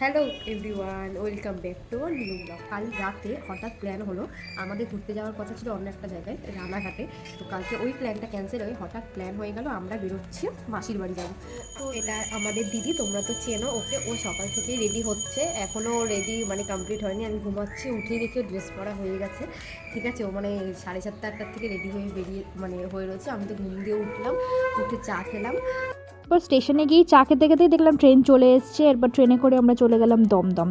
Hello everyone welcome back to our new blog কাল রাতে হঠাৎ প্ল্যান হলো, আমাদের ঘুরতে যাওয়ার কথা ছিল অন্য একটা জায়গায়, রানাঘাটে। তো কালকে ওই প্ল্যানটা ক্যান্সেল হয়ে হঠাৎ প্ল্যান হয়ে গেল, আমরা বেরোচ্ছি মাসির বাড়ি যাব। তো এটা আমাদের দিদি, তোমরা তো চেনো, ওকে ও সকাল থেকেই রেডি হচ্ছে। এখনও রেডি মানে কমপ্লিট হয়নি, আমি ঘুমাচ্ছি, উঠে দেখে ড্রেস পরা হয়ে গেছে। ঠিক আছে, ও মানে সাড়ে সাতটা আটটার থেকে রেডি হয়ে বেরিয়ে মানে হয়ে রয়েছে। আমি তো ঘুম দিয়ে উঠলাম, উঠে চা খেলাম। এরপর স্টেশনে গিয়ে চা খেতে খেতেই দেখলাম ট্রেন চলে এসছে, এরপর ট্রেনে করে আমরা চলে গেলাম দমদম।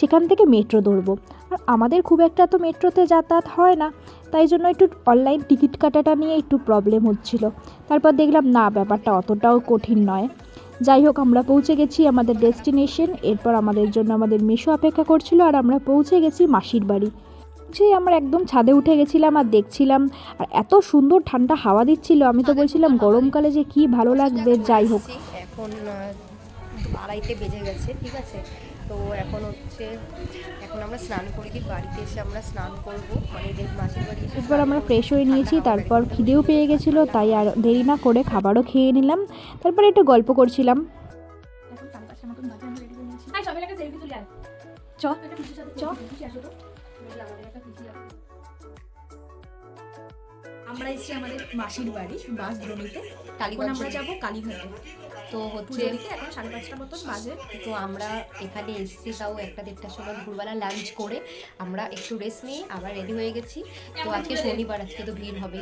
সেখান থেকে মেট্রো ধরবো। আর আমাদের খুব একটা তো মেট্রোতে যাতায়াত হয় না, তাই জন্য একটু অনলাইন টিকিট কাটাটা নিয়ে একটু প্রবলেম হচ্ছিল। তারপর দেখলাম, না, ব্যাপারটা অতটাও কঠিন নয়। যাই হোক, আমরা পৌঁছে গেছি আমাদের ডেস্টিনেশন এরপর আমাদের জন্য আমাদের মেশো অপেক্ষা করছিল, আর আমরা পৌঁছে গেছি মাসির বাড়ি। যে আমরা একদম ছাদে উঠে গেছিলাম আর দেখছিলাম আর এত সুন্দর ঠান্ডা হাওয়া দিচ্ছিল। আমি তো বলছিলাম গরমকালে যে কি ভালো লাগবে যাই হোক। এখন আহ, আড়াইটে বেজে গেছে ঠিক আছে? তো এখন হচ্ছে এখন আমরা স্নান করে কি বাড়িতে এসে আমরা স্নান করব। মানে এদের মাসির বাড়ি আমরা ফ্রেশ হয়ে নিয়েছি তারপর খিদেও পেয়ে গেছিল তাই আর দেরি না করে খাবারও খেয়ে নিলাম। তারপর একটু গল্প করছিলাম। চ চ। আমরা এসেছি আমাদের মাসির বাড়ি বাস দ্রোণীতে কালীগঞ্জ আমরা যাব কালীঘাটে। তো হচ্ছে পুজো এখন সাড়ে পাঁচটা মতন বাজে। তো আমরা এখানে এসেছি তাও একটা দেড়টার সময় দুপুরবেলা লাঞ্চ করে। আমরা একটু রেস্ট নিয়ে আবার রেডি হয়ে গেছি। তো আজকে শনিবার আজকে তো ভিড় হবে।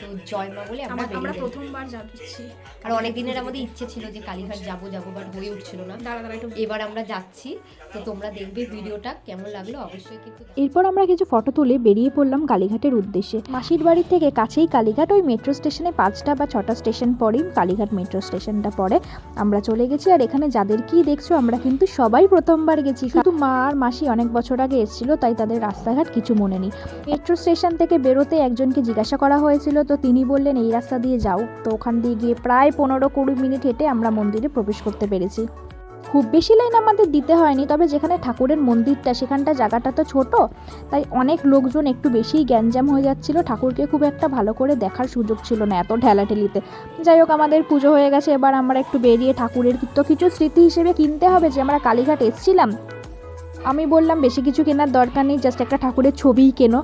তো জয় মা বলে আমরা আমরা। প্রথমবার যাচ্ছি। আর অনেক দিনের আমাদের ইচ্ছে ছিল যে কালীঘাট যাব যাব বাট হয়ে উঠছিল না। দাঁড়া দাঁড়া একটু এবার আমরা যাচ্ছি। তো তোমরা দেখবে ভিডিওটা কেমন লাগল অবশ্যই কিন্তু এরপর আমরা কিছু ফটো তুলে বেরিয়ে পড়লাম কালীঘাটের উদ্দেশ্যে। মাসির বাড়ি থেকে কাছেই কালীঘাট ওই মেট্রো স্টেশনে পাঁচটা বা ছটা স্টেশন পরেই কালীঘাট মেট্রো স্টেশনটা পড়ে। আমরা চলে গেছি, আর এখানে যাদেরকেই দেখছ, আমরা কিন্তু সবাই প্রথমবার গেছি। কিন্তু মা আর মাসি অনেক বছর আগে এসেছিল, তাই তাদের রাস্তাঘাট কিছু মনে নেই। মেট্রো স্টেশন থেকে বেরোতে একজনকে জিজ্ঞাসা করা হয়েছিল, তো তিনি বললেন, এই রাস্তা দিয়ে যাও। তো ওখান দিয়ে গিয়ে প্রায় পনেরো কুড়ি মিনিট হেঁটে আমরা মন্দিরে প্রবেশ করতে পেরেছি। খুব বেশি লাইন আমাদের দিতে হয়নি, তবে যেখানে ঠাকুরের মন্দিরটা, সেখানটা জায়গাটা তো ছোট, তাই অনেক লোকজন একটু বেশিই গ্যাঞ্জাম হয়ে যাচ্ছিল। ঠাকুরকে খুব একটা ভালো করে দেখার সুযোগ ছিল না এত ঠেলাঠেলিতে যাই হোক, আমাদের পুজো হয়ে গেছে, এবার আমরা একটু বেরিয়ে ঠাকুরের তো কিছু স্মৃতি হিসেবে কিনতে হবে, যে আমরা কালীঘাট এসেছিলাম। আমি বললাম, বেশি কিছু কেনার দরকার নেই জাস্ট একটা ঠাকুরের ছবিই কেনো।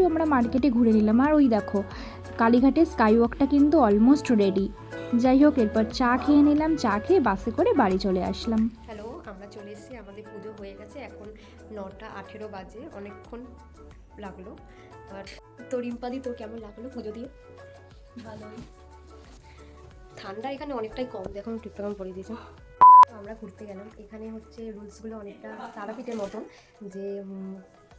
একটু আমরা মার্কেটে ঘুরে নিলাম। আর ওই দেখো কালীঘাটের স্কাই ওয়াকটা কিন্তু অলমোস্ট রেডি যাই হোক এরপর চা খেয়ে নিলাম। চা খেয়ে বাসে করে বাড়ি চলে আসলাম। হ্যালো আমরা চলে এসেছি। আমাদের পুজো হয়ে গেছে। এখন নটা আঠেরো বাজে। অনেকক্ষণ লাগল। আর তো রিম্পাদি তোর কেমন লাগল পুজো দিয়ে? ভালো ঠান্ডা এখানে অনেকটাই কম। দেখো আমি ঠিকঠাক আমি পরে দিয়েছি। তো আমরা ঘুরতে গেলাম। এখানে হচ্ছে রুলসগুলো অনেকটা তারাপীঠের মতন যে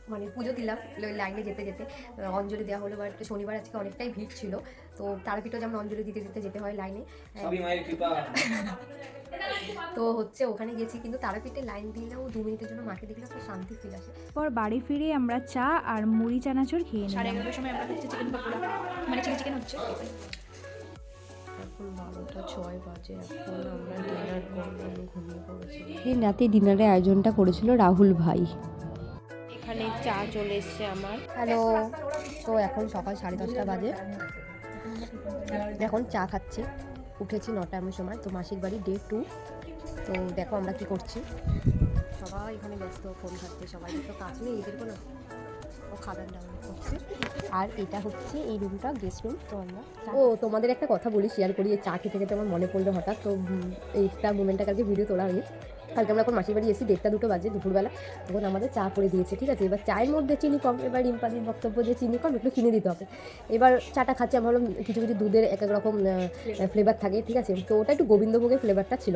মানে পুজো দিলাম ল- লাইনে যেতে যেতে। অঞ্জলি দেওয়া হলো বাট শনিবার আজকে অনেকটাই ভিড় ছিল। তো তারাপীঠও যেমন অঞ্জলি দিতে দিতে যেতে হয় লাইনে। কৃপা। তো হচ্ছে ওখানে গেছি কিন্তু তারাপীঠে লাইন দিলেও দু মিনিটের জন্য মাকে দেখলে একটা শান্তি ফিল আসে। পর বাড়ি ফিরে আমরা চা আর মুড়ি চানাচুর খেয়ে নিই সাড়ে এগারোটার সময় আমরা হচ্ছে চিকেন পকোড়া মানে চিলি চিকেন হচ্ছে। রাতে ডিনারের আয়োজনটা করেছিল রাহুল ভাই। চা চলে এসছে আমার। হ্যালো তো এখন সকাল সাড়ে দশটা বাজে। এখন চা খাচ্ছি। উঠেছি নটা এমন সময় তো মাসির বাড়ি ডে টু তো দেখো আমরা কি করছি। সবাই এখানে ব্যস্ত ফোন ঘাটতে সবাই তো কাজ নেই এদের কোনো ও খাবার ডাউনলোড করছে। আর এটা হচ্ছে এই রুমটা গেস্ট রুম তো আমরা ও তোমাদের একটা কথা বলি শেয়ার করি চা খেতে খেতে আমার মনে পড়ল হঠাৎ তো এইটা মোমেন্টটা কালকে ভিডিও তোলা হয়নি। কালকে আমরা এখন মাসির বাড়ি এসেছি দেড়টা দুটো বাজে দুপুরবেলা। তখন আমাদের চা করে দিয়েছে ঠিক আছে? এবার চায়ের মধ্যে চিনি কম এবার রিম্পাদির বক্তব্য যে চিনি কম একটু কিনে দিতে হবে। এবার চাটা খাচ্ছি আমার কিছু কিছু দুধের এক এক রকম ফ্লেভার থাকে ঠিক আছে? তো ওটা একটু গোবিন্দভোগের ফ্লেভারটা ছিল।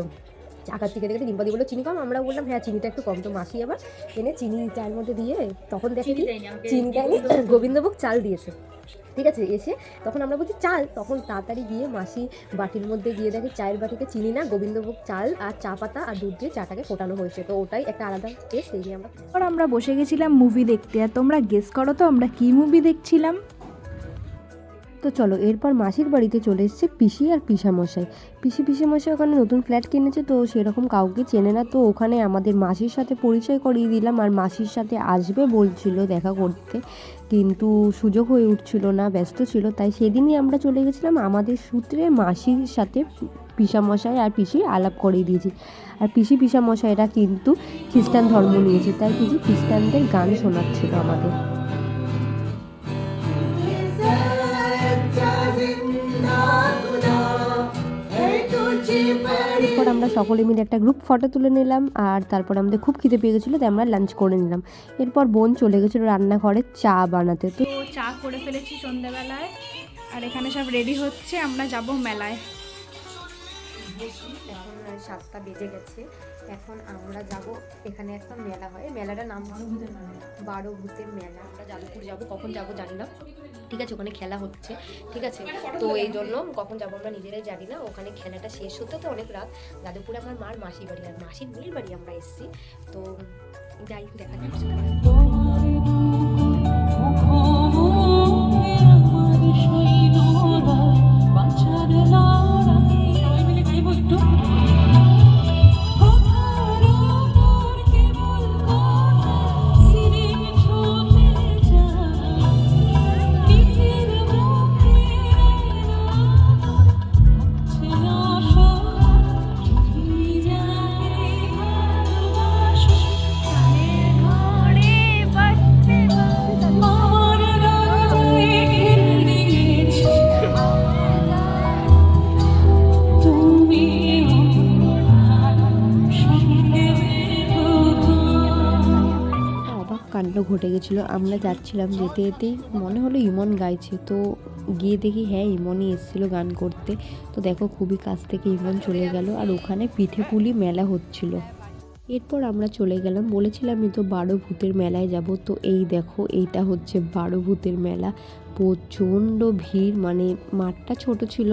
চা খাচ্ছি দেখে খেতে রিম্পাদি বলল চিনি কম? আমরা বললাম হ্যাঁ চিনিটা একটু কম। তো মাসি আবার এনে চিনি চায়ের মধ্যে দিয়ে তখন দেখে কি চিনি দেয়নি গোবিন্দভোগ চাল দিয়েছে। ঠিক আছে এসে তখন আমরা বলছি চাল? তখন তাড়াতাড়ি গিয়ে মাসি বাটির মধ্যে গিয়ে দেখে চায়ের বাটিতে চিনি না গোবিন্দভোগ চাল আর চা পাতা আর দুধ দিয়ে চাটাকে ফোটানো হয়েছে। তো ওটাই একটা আলাদা টেস্ট এই নিয়ে আমরা আমরা বসে গেছিলাম মুভি দেখতে। আর তোমরা গেস করো তো আমরা কি মুভি দেখছিলাম? তো চলো, এরপর মাসির বাড়িতে চলে এসছে পিসি আর পিসামশাই। পিসি পিসামশাই ওখানে নতুন ফ্ল্যাট কিনেছে, তো সেরকম কাউকে চেনে না, তো ওখানে আমাদের মাসির সাথে পরিচয় করিয়ে দিলাম আর মাসির সাথে আসবে বলছিল দেখা করতে। কিন্তু সুযোগ হয়ে উঠছিল না, ব্যস্ত ছিল, তাই সেদিনই আমরা চলে গেছিলাম। আমাদের সূত্রে মাসির সাথে পিসামশাই আর পিসি আলাপ করিয়ে দিয়েছি। আর পিসি পিসামশাইরা কিন্তু খ্রিস্টান ধর্ম নিয়েছে, তাই পিসি খ্রিস্টানদের গান শোনাচ্ছিল আমাদের। এরপর আমরা সকলে মিলে একটা গ্রুপ ফটো তুলে নিলাম আর তারপর আমাদের খুব খিদে পেয়ে গেছিল, তাই আমরা লাঞ্চ করে নিলাম। এরপর বোন চলে গেছিল রান্নাঘরে চা বানাতে। তো চা করে ফেলেছি সন্ধ্যাবেলায় আর এখানে সব রেডি হচ্ছে, আমরা যাব মেলায়। সাতটা বেজে গেছে। এখন আমরা যাব এখানে একটা মেলা হয়। মেলাটার নাম বারো ভূতের মেলা। আমরা যাদবপুর যাব কখন যাব জানি না। ঠিক আছে ওখানে খেলা হচ্ছে। ঠিক আছে তো এই জন্য কখন যাব আমরা নিজেরাই জানি না। ওখানে খেলাটা শেষ হতে তো অনেক রাত। যাদবপুরে আমার মার মাসির বাড়ি আর মাসির বুড়ির বাড়ি আমরা এসেছি। তো যাই দেখা যাচ্ছে ঘটে গেছিল। আমরা যাচ্ছিলাম যেতে যেতেই মনে হলো ইমন গাইছে। তো গিয়ে দেখি হ্যাঁ ইমনই এসেছিল গান করতে। তো দেখো খুবই কাছ থেকে ইমন চলে গেল। আর ওখানে পিঠে পুলি মেলা হচ্ছিল। এরপর আমরা চলে গেলাম। বলেছিলামই তো বারো ভূতের মেলায় যাব। তো এই দেখো এইটা হচ্ছে বারো ভূতের মেলা। প্রচণ্ড ভিড় মানে মাঠটা ছোট ছিল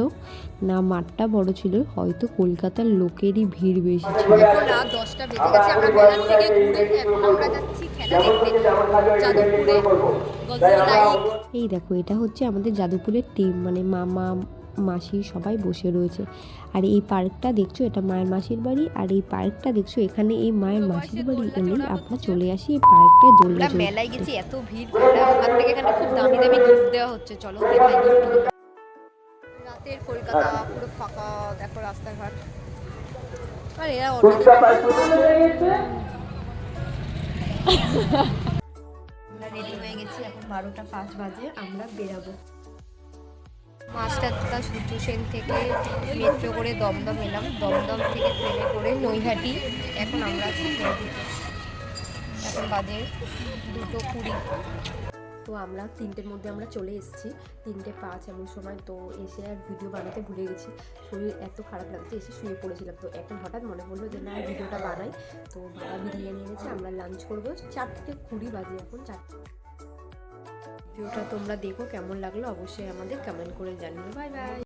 না মাঠটা বড় ছিল। হয়তো কলকাতার লোকেরই ভিড় বেশি ছিল। রাত দশটা বেজে গেছে আমরা মেলার থেকে ঘুরে এখন আমরা যাচ্ছি খেলা দেখতে। যাদবপুরে। এই দেখো এটা হচ্ছে আমাদের যাদবপুরের টিম মানে মামা মাসি সবাই বসে রয়েছে। আর এই পার্কটা দেখছ এটা মায়ের মাসির বাড়ি। আর এই পার্কটা দেখছ এখানে এই মায়ের মাসির বাড়ি এলেই আমরা চলে আসি এই পার্কটায় দোলনা মেলায় গেছি এত ভিড় ওখান থেকে এখানে খুব দামি দামি গিফট দেওয়া হচ্ছে। চলো দেখাই gift। রাতের কলকাতা পুরো ফাঁকা দেখো রাস্তাঘাট। আর এরা আমরা রেডি হয়ে গেছি এখন বারোটা পাঁচ বাজে আমরা বেরাবো। মাস্টারদা সূর্য সেন থেকে মেট্রো করে দমদম এলাম। দমদম থেকে ট্রেনে করে নৈহাটি। এখন আমরা এখন বাজে দুটো কুড়ি। তো আমরা তিনটের মধ্যে আমরা চলে এসেছি। তিনটে পাঁচ এমন সময় তো এসে আর ভিডিও বানাতে ভুলে গেছি। শরীর এত খারাপ লাগছে, এসে শুয়ে পড়েছিলাম। তো এখন হঠাৎ মনে পড়ল যে, না ভিডিওটা বানাই। তো বাবা বিরিয়ানি এনেছে, আমরা লাঞ্চ করব। চারটে কুড়ি বাজে এখন, চারটে ভিডিওটা তোমরা দেখো কেমন লাগল অবশ্যই আমাদের কমেন্ট করে জানিও। Bye bye